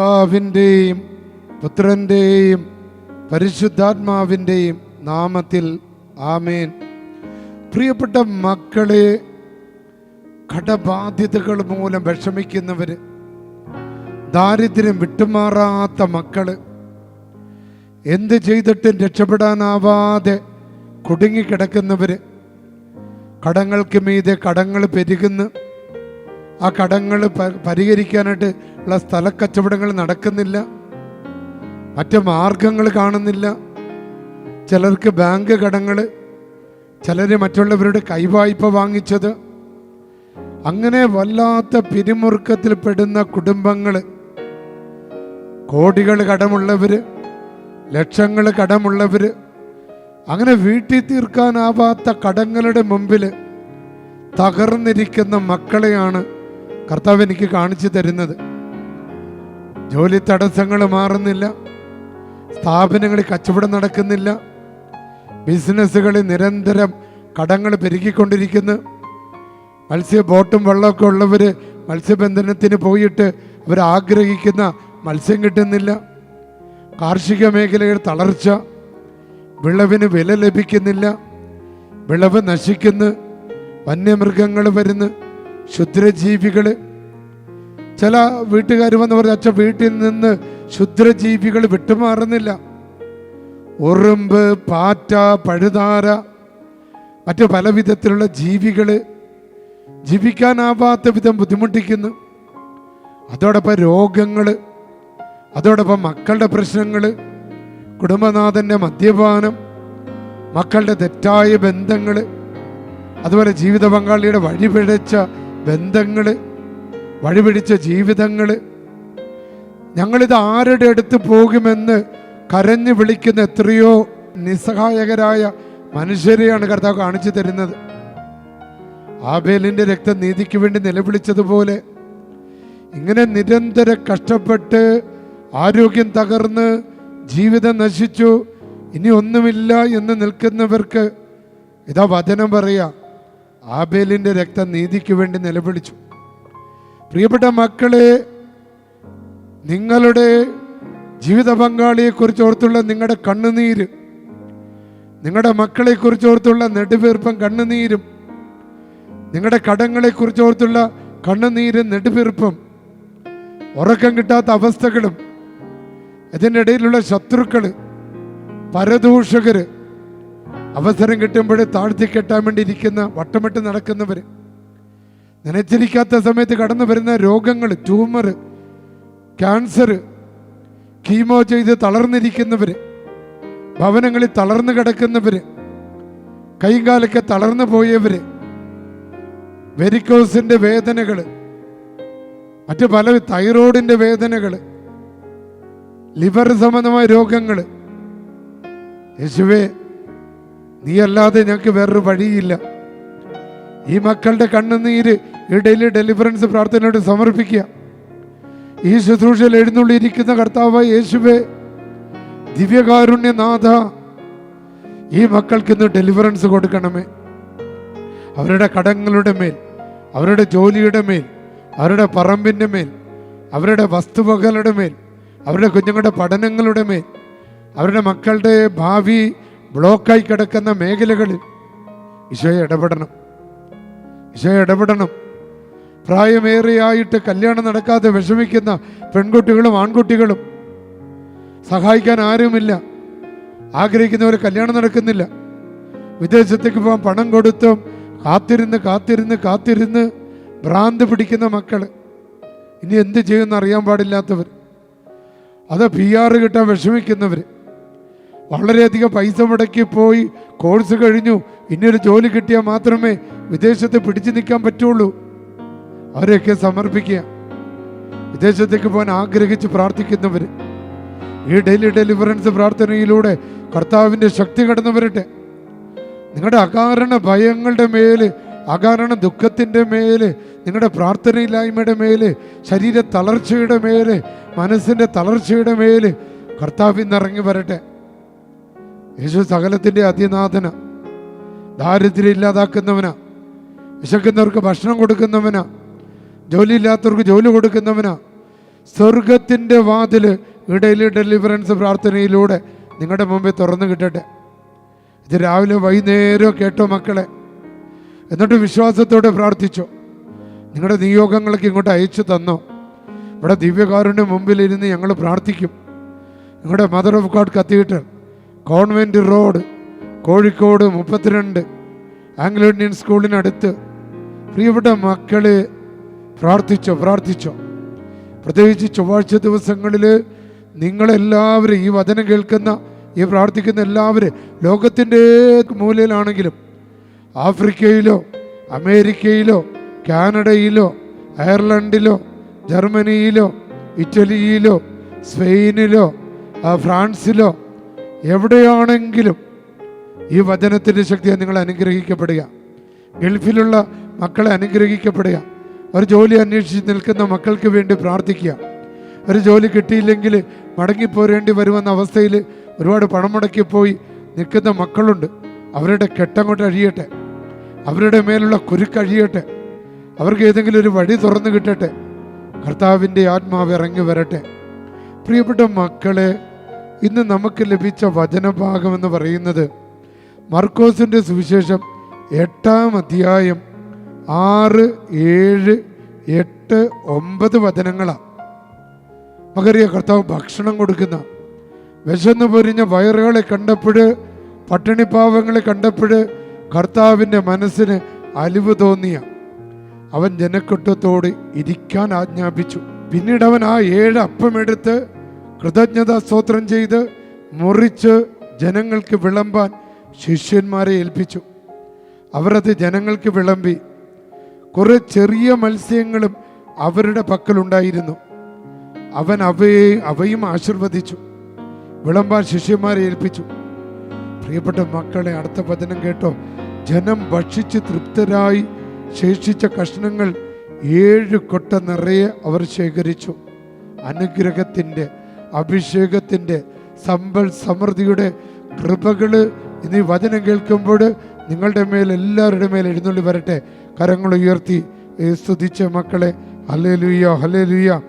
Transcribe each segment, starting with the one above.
പിതാവിന്റെയും പുത്രന്റെയും പരിശുദ്ധാത്മാവിന്റെയും നാമത്തിൽ ആമേൻ. പ്രിയപ്പെട്ട മക്കളെ കടബാധ്യതകൾ മൂലം വിഷമിക്കുന്നവർ ദാരിദ്ര്യം വിട്ടുമാറാത്ത മക്കൾ എന്ത് ചെയ്തിട്ടും രക്ഷപ്പെടാനാവാതെ കുടുങ്ങിക്കിടക്കുന്നവർ കടങ്ങൾക്ക് മീതെ കടങ്ങൾ പെരുകുന്നു. ആ കടങ്ങൾ പരിഹരിക്കാനായിട്ട് ഉള്ള സ്ഥലക്കച്ചവടങ്ങൾ നടക്കുന്നില്ല. മറ്റ് മാർഗങ്ങൾ കാണുന്നില്ല. ചിലർക്ക് ബാങ്ക് കടങ്ങൾ ചിലർ മറ്റുള്ളവരുടെ കൈവായ്പ വാങ്ങിച്ചത്. അങ്ങനെ വല്ലാത്ത പിരിമുറുക്കത്തിൽ പെടുന്ന കുടുംബങ്ങൾ. കോടികൾ കടമുള്ളവർ ലക്ഷങ്ങൾ കടമുള്ളവർ അങ്ങനെ വീട്ടിൽ തീർക്കാനാവാത്ത കടങ്ങളുടെ മുമ്പിൽ തകർന്നിരിക്കുന്ന മക്കളെയാണ് കർത്താവ് എനിക്ക് കാണിച്ചു തരുന്നത്. ജോലി തടസ്സങ്ങൾ മാറുന്നില്ല. സ്ഥാപനങ്ങളിൽ കച്ചവടം നടക്കുന്നില്ല. ബിസിനസ്സുകളിൽ നിരന്തരം കടങ്ങൾ പെരുകിക്കൊണ്ടിരിക്കുന്നു. മത്സ്യ ബോട്ടും വെള്ളമൊക്കെ ഉള്ളവർ മത്സ്യബന്ധനത്തിന് പോയിട്ട് അവർ ആഗ്രഹിക്കുന്ന മത്സ്യം കിട്ടുന്നില്ല. കാർഷിക മേഖലയിൽ തളർച്ച. വിളവിന് വില ലഭിക്കുന്നില്ല. വിളവ് നശിക്കുന്നു. വന്യമൃഗങ്ങൾ വരുന്നു. ക്ഷുദ്രജീവികൾ ചില വീട്ടുകാർ വന്ന് പറഞ്ഞ അച്ഛൻ വീട്ടിൽ നിന്ന് ക്ഷുദ്രജീവികൾ വിട്ടുമാറുന്നില്ല. ഉറുമ്പ് പാറ്റ പഴുതാര മറ്റു പല വിധത്തിലുള്ള ജീവികൾ ജീവിക്കാനാവാത്ത വിധം ബുദ്ധിമുട്ടിക്കുന്നു. അതോടൊപ്പം രോഗങ്ങൾ അതോടൊപ്പം മക്കളുടെ പ്രശ്നങ്ങൾ കുടുംബനാഥന്റെ മദ്യപാനം മക്കളുടെ തെറ്റായ ബന്ധങ്ങൾ അതുപോലെ ജീവിത പങ്കാളിയുടെ വഴിപിഴച്ച ബന്ധങ്ങൾ വഴിപിടിച്ച ജീവിതങ്ങൾ. ഞങ്ങളിത് ആരുടെ അടുത്ത് പോകുമെന്ന് കരഞ്ഞു വിളിക്കുന്ന എത്രയോ നിസ്സഹായകരായ മനുഷ്യരെയാണ് കർത്താവ് കാണിച്ചു തരുന്നത്. ആബേലിന്റെ രക്തം നീതിക്ക് വേണ്ടി നിലവിളിച്ചതുപോലെ ഇങ്ങനെ നിരന്തരം കഷ്ടപ്പെട്ട് ആരോഗ്യം തകർന്ന് ജീവിതം നശിച്ചു ഇനി ഒന്നുമില്ല എന്ന് നിൽക്കുന്നവർക്ക് ഇതാ വചനം പറയാ. ആബേലിന്റെ രക്തം നീതിക്ക് വേണ്ടി നിലവിളിച്ചു. പ്രിയപ്പെട്ട മക്കളെ നിങ്ങളുടെ ജീവിത പങ്കാളിയെക്കുറിച്ച് ഓർത്തുള്ള നിങ്ങളുടെ കണ്ണുനീര് നിങ്ങളുടെ മക്കളെക്കുറിച്ച് ഓർത്തുള്ള നെടുവീർപ്പം കണ്ണുനീരും നിങ്ങളുടെ കടങ്ങളെക്കുറിച്ച് ഓർത്തുള്ള കണ്ണുനീരും നെടുവീർപ്പും ഉറക്കം കിട്ടാത്ത അവസ്ഥകളും ഇതിന്റെ ഇടയിലുള്ള ശത്രുക്കൾ പരദൂഷകര് അവസരം കിട്ടുമ്പോൾ താഴ്ത്തി കെട്ടാൻ വേണ്ടി ഇരിക്കുന്ന വട്ടമിട്ട് നടക്കുന്നവർ നനച്ചിരിക്കാത്ത സമയത്ത് കടന്നു വരുന്ന രോഗങ്ങൾ ട്യൂമർ ക്യാൻസർ കീമോ ചെയ്ത് തളർന്നിരിക്കുന്നവർ ഭവനങ്ങളിൽ തളർന്നു കിടക്കുന്നവർ കൈകാലൊക്കെ തളർന്നു പോയവർ വെരിക്കോസിന്റെ വേദനകൾ മറ്റു പല തൈറോയിഡിന്റെ വേദനകൾ ലിവർ സംബന്ധമായ രോഗങ്ങൾ യേശുവേ നീ അല്ലാതെ ഞങ്ങൾക്ക് വേറൊരു വഴിയില്ല. ഈ മക്കളുടെ കണ്ണുനീര് ഈ ഡെയിലി ഡെലിവറൻസ് പ്രാർത്ഥനയോട് സമർപ്പിക്കുക. ഈ ശുശ്രൂഷയിൽ എഴുന്നള്ളിയിരിക്കുന്ന കർത്താവ് യേശുവേ ദിവ്യകാരുണ്യനാഥ ഈ മക്കൾക്ക് ഇന്ന് ഡെലിവറൻസ് കൊടുക്കണമേ. അവരുടെ കടങ്ങളുടെ മേൽ അവരുടെ ജോലിയുടെ മേൽ അവരുടെ പറമ്പിന്റെ മേൽ അവരുടെ വസ്തുവകകളുടെ മേൽ അവരുടെ കുഞ്ഞുങ്ങളുടെ പഠനങ്ങളുടെ മേൽ അവരുടെ മക്കളുടെ ഭാവി ബ്ലോക്കായി കിടക്കുന്ന മേഖലകളിൽ ഈശോയെ ഇടപെടണം. ഈശോയെ ഇടപെടണം. പ്രായമേറെയായിട്ട് കല്യാണം നടക്കാതെ വിഷമിക്കുന്ന പെൺകുട്ടികളും ആൺകുട്ടികളും സഹായിക്കാൻ ആരുമില്ല. ആഗ്രഹിക്കുന്നവർ കല്യാണം നടക്കുന്നില്ല. വിദേശത്തേക്ക് പോകാൻ പണം കൊടുത്തും കാത്തിരുന്ന് കാത്തിരുന്ന് കാത്തിരുന്ന് ഭ്രാന്ത് പിടിക്കുന്ന മക്കൾ ഇനി എന്ത് ചെയ്യുമെന്ന് അറിയാൻ പാടില്ലാത്തവർ അത് പി ആറ് കിട്ടാൻ വിഷമിക്കുന്നവർ വളരെയധികം പൈസ മുടക്കി പോയി കോഴ്സ് കഴിഞ്ഞു. ഇനിയൊരു ജോലി കിട്ടിയാൽ മാത്രമേ വിദേശത്ത് പിടിച്ചു നിൽക്കാൻ പറ്റുള്ളൂ. അവരെയൊക്കെ സമർപ്പിക്കുക. വിദേശത്തേക്ക് പോകാൻ ആഗ്രഹിച്ച് പ്രാർത്ഥിക്കുന്നവർ ഈ ഡെയിലി ഡെലിവറൻസ് പ്രാർത്ഥനയിലൂടെ കർത്താവിന്റെ ശക്തി കടന്നു വരട്ടെ. നിങ്ങളുടെ അകാരണ ഭയങ്ങളുടെ മേൽ അകാരണ ദുഃഖത്തിന്റെ മേൽ നിങ്ങളുടെ പ്രാർത്ഥനയില്ലായ്മയുടെ മേൽ ശരീര തളർച്ചയുടെ മേൽ മനസ്സിന്റെ തളർച്ചയുടെ മേൽ കർത്താവിൽ നിന്നിറങ്ങി വരട്ടെ. യേശു സകലത്തിന്റെ അതിനാഥന ദാരിദ്ര്യം ഇല്ലാതാക്കുന്നവനാ. വിശക്കുന്നവർക്ക് ഭക്ഷണം കൊടുക്കുന്നവനാ. ജോലിയില്ലാത്തവർക്ക് ജോലി കൊടുക്കുന്നവനാ. സ്വർഗത്തിന്റെ വാതിൽ ഇടയിൽ ഡെലിവറൻസ് പ്രാർത്ഥനയിലൂടെ നിങ്ങളുടെ മുമ്പിൽ തുറന്നു കിട്ടട്ടെ. ഇത് രാവിലെ വൈകുന്നേരം കേട്ടോ മക്കളെ. എന്നിട്ട് വിശ്വാസത്തോടെ പ്രാർത്ഥിച്ചോ. നിങ്ങളുടെ നിയോഗങ്ങളൊക്കെ ഇങ്ങോട്ട് അയച്ചു തന്നോ. ഇവിടെ ദിവ്യകാരുണ്യ മുമ്പിലിരുന്ന് ഞങ്ങൾ പ്രാർത്ഥിക്കും. നിങ്ങളുടെ Mother of God cathedral convent road Kozhikode മുപ്പത്തിരണ്ട് ആംഗ്ലോ ഇന്ത്യൻ സ്കൂളിനടുത്ത്. പ്രിയപ്പെട്ട മക്കളെ പ്രാർത്ഥിച്ചോ പ്രാർത്ഥിച്ചോ. പ്രത്യേകിച്ച് ചൊവ്വാഴ്ച ദിവസങ്ങളിൽ നിങ്ങളെല്ലാവരും ഈ വചനം കേൾക്കുന്ന ഈ പ്രാർത്ഥിക്കുന്ന എല്ലാവരും ലോകത്തിന്റെ മൂലയിലാണെങ്കിലും ആഫ്രിക്കയിലോ അമേരിക്കയിലോ കാനഡയിലോ അയർലൻഡിലോ ജർമ്മനിയിലോ ഇറ്റലിയിലോ സ്പെയിനിലോ ഫ്രാൻസിലോ എവിടെയാണെങ്കിലും ഈ വചനത്തിന്റെ ശക്തിയെ നിങ്ങൾ അനുഗ്രഹിക്കപ്പെടുക. ഗൾഫിലുള്ള മക്കളെ അനുഗ്രഹിക്കപ്പെടുക. ഒരു ജോലി അന്വേഷിച്ച് നിൽക്കുന്ന മക്കൾക്ക് വേണ്ടി പ്രാർത്ഥിക്കുക. ഒരു ജോലി കിട്ടിയില്ലെങ്കിൽ മടങ്ങിപ്പോരേണ്ടി വരുമെന്ന അവസ്ഥയിൽ ഒരുപാട് പണം മുടക്കിപ്പോയി നിൽക്കുന്ന മക്കളുണ്ട്. അവരുടെ കെട്ടങ്ങോട്ട് അഴിയട്ടെ. അവരുടെ മേലുള്ള കുരുക്കഴിയട്ടെ അവർക്ക് ഏതെങ്കിലും ഒരു വഴി തുറന്നു കിട്ടട്ടെ. കർത്താവിന്റെ ആത്മാവ് ഇറങ്ങി വരട്ടെ. പ്രിയപ്പെട്ട മക്കളെ ഇന്ന് നമുക്ക് ലഭിച്ച വചനഭാഗം എന്ന് പറയുന്നത് മർക്കോസിന്റെ സുവിശേഷം എട്ടാം അധ്യായം ആറ് ഏഴ് എട്ട് ഒമ്പത് വചനങ്ങളാണ് മകറിയ കർത്താവ് ഭക്ഷണം കൊടുക്കുന്ന വിശന്നു പൊരിഞ്ഞ വയറുകളെ കണ്ടപ്പോൾ പട്ടിണിപ്പാവങ്ങളെ കണ്ടപ്പോൾ കർത്താവിന്റെ മനസ്സിന് അലിവ് തോന്നിയ. അവൻ ജനക്കൂട്ടത്തോട് ഇരിക്കാൻ ആജ്ഞാപിച്ചു. പിന്നീട് അവൻ ആ ഏഴ് അപ്പമെടുത്ത് കൃതജ്ഞതാ സ്തോത്രം ചെയ്ത് മുറിച്ച് ജനങ്ങൾക്ക് വിളമ്പാൻ ശിഷ്യന്മാരെ ഏൽപ്പിച്ചു. അവരത് ജനങ്ങൾക്ക് വിളമ്പി. കുറെ ചെറിയ മത്സ്യങ്ങളും അവരുടെ പക്കലുണ്ടായിരുന്നു. അവൻ അവയെ അവയും ആശീർവദിച്ചു. വിളമ്പാൻ ശിഷ്യന്മാരെ ഏൽപ്പിച്ചു. പ്രിയപ്പെട്ട മക്കളെ അടുത്ത വചനം കേട്ടോ. ജനം ഭക്ഷിച്ച് തൃപ്തരായി ശേഷിച്ച കഷ്ണങ്ങൾ ഏഴ് കൊട്ട നിറയെ അവർ ശേഖരിച്ചു. അനുഗ്രഹത്തിന്റെ അഭിഷേകത്തിന്റെ സമ്പൽ സമൃദ്ധിയുടെ കൃപകൾ ഇനി വചനം കേൾക്കുമ്പോൾ നിങ്ങളുടെ മേൽ എല്ലാവരുടെ മേൽ എഴുന്നള്ളി വരട്ടെ. കരങ്ങൾ ഉയർത്തി സ്തുതിച്ച മക്കളെ. ഹലേ ലുയ്യ ഹലേ ലുയ്യ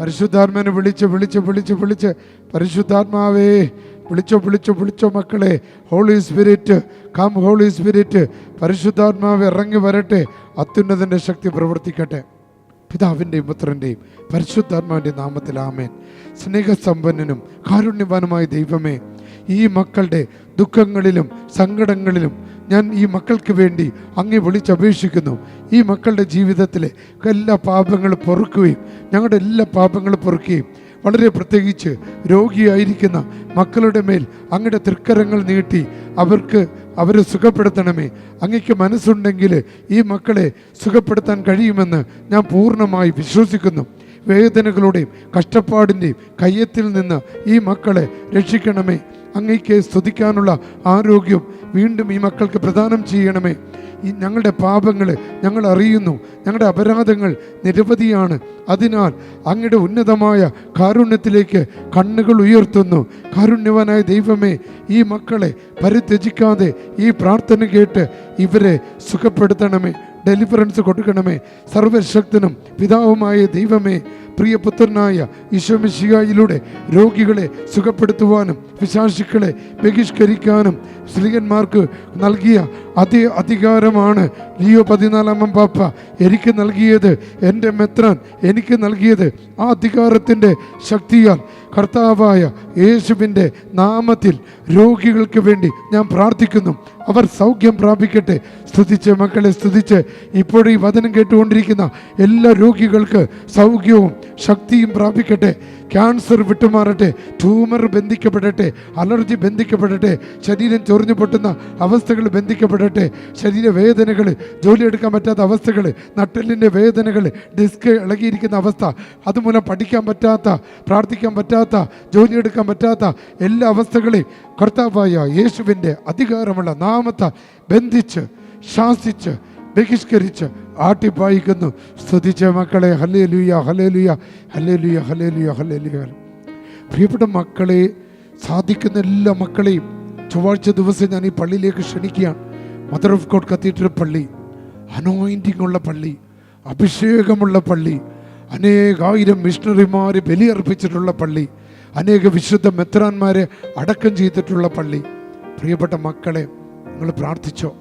പരിശുദ്ധാത്മനെ വിളിച്ച് വിളിച്ച് വിളിച്ച് വിളിച്ച്. പരിശുദ്ധാത്മാവേ വിളിച്ചോ വിളിച്ചോ വിളിച്ചോ മക്കളെ. Holy Spirit come Holy Spirit പരിശുദ്ധാത്മാവ് ഇറങ്ങി വരട്ടെ. അത്യുന്നതിന്റെ ശക്തി പ്രവർത്തിക്കട്ടെ. പിതാവിന്റെയും പുത്രന്റെയും പരിശുദ്ധാത്മാവിന്റെ നാമത്തിൽ ആമേൻ. സ്നേഹസമ്പന്നനും കാരുണ്യവാനുമായ ദൈവമേ ഈ മക്കളുടെ ദുഃഖങ്ങളിലും സങ്കടങ്ങളിലും ഞാൻ ഈ മക്കൾക്ക് വേണ്ടി അങ്ങേ വിളിച്ചപേക്ഷിക്കുന്നു. ഈ മക്കളുടെ ജീവിതത്തിലെ എല്ലാ പാപങ്ങളും പൊറുക്കുകയും ഞങ്ങളുടെ എല്ലാ പാപങ്ങളും പൊറുക്കുകയും വളരെ പ്രത്യേകിച്ച് രോഗിയായിരിക്കുന്ന മക്കളുടെ മേൽ അങ്ങയുടെ തൃക്കരങ്ങൾ നീട്ടി അവർക്ക് അവരെ സുഖപ്പെടുത്തണമേ. അങ്ങയ്ക്ക് മനസ്സുണ്ടെങ്കിൽ ഈ മക്കളെ സുഖപ്പെടുത്താൻ കഴിയുമെന്ന് ഞാൻ പൂർണമായി വിശ്വസിക്കുന്നു. വേദനകളുടെയും കഷ്ടപ്പാടിന്റെയും കയ്യത്തിൽ നിന്ന് ഈ മക്കളെ രക്ഷിക്കണമേ. അങ്ങയ്ക്ക് സ്തുതിക്കാനുള്ള ആരോഗ്യം വീണ്ടും ഈ മക്കൾക്ക് പ്രദാനം ചെയ്യണമേ. ഈ ഞങ്ങളുടെ പാപങ്ങൾ ഞങ്ങൾ അറിയുന്നു. ഞങ്ങളുടെ അപരാധങ്ങൾ നിരവധിയാണ്. അതിനാൽ അങ്ങയുടെ ഉന്നതമായ കാരുണ്യത്തിലേക്ക് കണ്ണുകൾ ഉയർത്തുന്നു. കാരുണ്യവാനായ ദൈവമേ ഈ മക്കളെ പരിത്യജിക്കാതെ ഈ പ്രാർത്ഥന കേട്ട് ഇവരെ സുഖപ്പെടുത്തണമേ. ഡെലിവറൻസ് കൊടുക്കണമേ. സർവശക്തനും പിതാവുമായ ദൈവമേ പ്രിയപുത്രനായ ഈശോമിശികായിലൂടെ രോഗികളെ സുഖപ്പെടുത്തുവാനും പിശാചുക്കളെ ബഹിഷ്കരിക്കാനും സ്ത്രീകന്മാർക്ക് നൽകിയ അതേ അധികാരമാണ് ലിയോ പതിനാലാമൻ പാപ്പ എനിക്ക് നൽകിയത് എന്റെ മെത്രാൻ എനിക്ക് നൽകിയത്. ആ അധികാരത്തിന്റെ ശക്തിയാൽ കർത്താവായ യേശുവിന്റെ നാമത്തിൽ രോഗികൾക്ക് വേണ്ടി ഞാൻ പ്രാർത്ഥിക്കുന്നു. അവർ സൗഖ്യം പ്രാപിക്കട്ടെ. സ്തുതിച്ച് മക്കളെ സ്തുതിച്ച്. ഇപ്പോഴും ഈ വചനം കേട്ടുകൊണ്ടിരിക്കുന്ന എല്ലാ രോഗികൾക്ക് സൗഖ്യവും ശക്തിയും പ്രാപിക്കട്ടെ. ക്യാൻസർ വിട്ടുമാറട്ടെ ട്യൂമർ ബന്ധിക്കപ്പെടട്ടെ അലർജി ബന്ധിക്കപ്പെടട്ടെ ശരീരം ചൊറിഞ്ഞു പൊട്ടുന്ന അവസ്ഥകൾ ബന്ധിക്കപ്പെടട്ടെ ശരീരവേദനകൾ ജോലിയെടുക്കാൻ പറ്റാത്ത അവസ്ഥകൾ നട്ടലിന്റെ വേദനകൾ ഡിസ്ക് ഇളകിയിരിക്കുന്ന അവസ്ഥ അതുമൂലം പഠിക്കാൻ പറ്റാത്ത പ്രാർത്ഥിക്കാൻ പറ്റാത്ത ജോലിയെടുക്കാൻ പറ്റാത്ത എല്ലാ അവസ്ഥകളെയും കർത്താവായ യേശുവിന്റെ അധികാരമുള്ള നാമത്താൽ ബന്ധിച്ച് ശാസിച്ച് ബഹിഷ്കരിച്ച് ആട്ടിപ്പായിക്കുന്നു സ്തുതിച്ച മക്കളെ ഹലേ ലുയ ഹലേ ലുയ ഹലേ ലുയ ഹലേ ലുയ ഹലേ ലുയ പ്രിയപ്പെട്ട മക്കളെ സാധിക്കുന്ന എല്ലാ മക്കളെയും ചൊവ്വാഴ്ച ദിവസം ഞാൻ ഈ പള്ളിയിലേക്ക് ക്ഷണിക്കുകയാണ്. മദർ ഓഫ് ഗോഡ് കത്തീഡ്രൽ പള്ളി അനോയിന്റിംഗ് ഉള്ള പള്ളി അഭിഷേകമുള്ള പള്ളി അനേകായിരം മിഷണറിമാർ ബലിയർപ്പിച്ചിട്ടുള്ള പള്ളി അനേക വിശുദ്ധ മെത്രാന്മാരെ അടക്കം ചെയ്തിട്ടുള്ള പള്ളി. പ്രിയപ്പെട്ട മക്കളെ നിങ്ങൾ പ്രാർത്ഥിച്ചോ.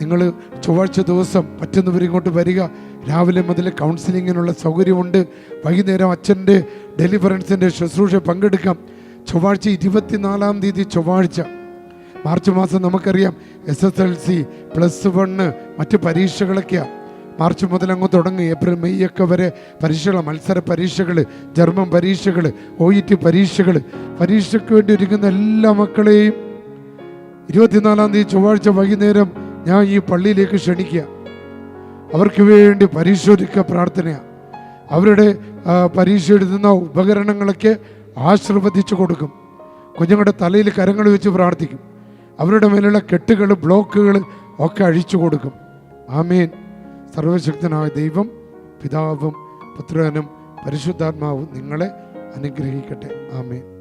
നിങ്ങൾ ചൊവ്വാഴ്ച ദിവസം പറ്റുന്നവർ ഇങ്ങോട്ട് വരിക. രാവിലെ മുതൽ കൗൺസിലിങ്ങിനുള്ള സൗകര്യമുണ്ട്. വൈകുന്നേരം അച്ഛന്റെ ഡെലിവറൻസിന്റെ ശുശ്രൂഷ പങ്കെടുക്കാം. ചൊവ്വാഴ്ച ഇരുപത്തിനാലാം തീയതി ചൊവ്വാഴ്ച. മാർച്ച് മാസം നമുക്കറിയാം S S L C plus one മറ്റ് പരീക്ഷകളൊക്കെയാണ് മാർച്ച് മുതൽ അങ്ങ് തുടങ്ങി. ഏപ്രിൽ മെയ് ഒക്കെ വരെ പരീക്ഷകൾ മത്സര പരീക്ഷകൾ ജർമ്മൻ പരീക്ഷകൾ ഒ ഇ ടി പരീക്ഷകൾ പരീക്ഷയ്ക്ക് വേണ്ടി ഒരുങ്ങുന്ന എല്ലാ മക്കളെയും ഇരുപത്തിനാലാം തീയതി ചൊവ്വാഴ്ച വൈകുന്നേരം ഞാൻ ഈ പള്ളിയിലേക്ക് ക്ഷണിക്കുക. അവർക്ക് വേണ്ടി പരിശോധിക്കുക പ്രാർത്ഥനയാണ് അവരുടെ പരീക്ഷ എഴുതുന്ന ഉപകരണങ്ങളൊക്കെ ആശീർവദിച്ചു കൊടുക്കും. കുഞ്ഞുങ്ങളുടെ തലയിൽ കരങ്ങൾ വെച്ച് പ്രാർത്ഥിക്കും. അവരുടെ മേലുള്ള കെട്ടുകൾ ബ്ലോക്കുകൾ ഒക്കെ അഴിച്ചു കൊടുക്കും. ആമേൻ. സർവശക്തനായ ദൈവം പിതാവും പുത്രനും പരിശുദ്ധാത്മാവും നിങ്ങളെ അനുഗ്രഹിക്കട്ടെ. ആമേൻ.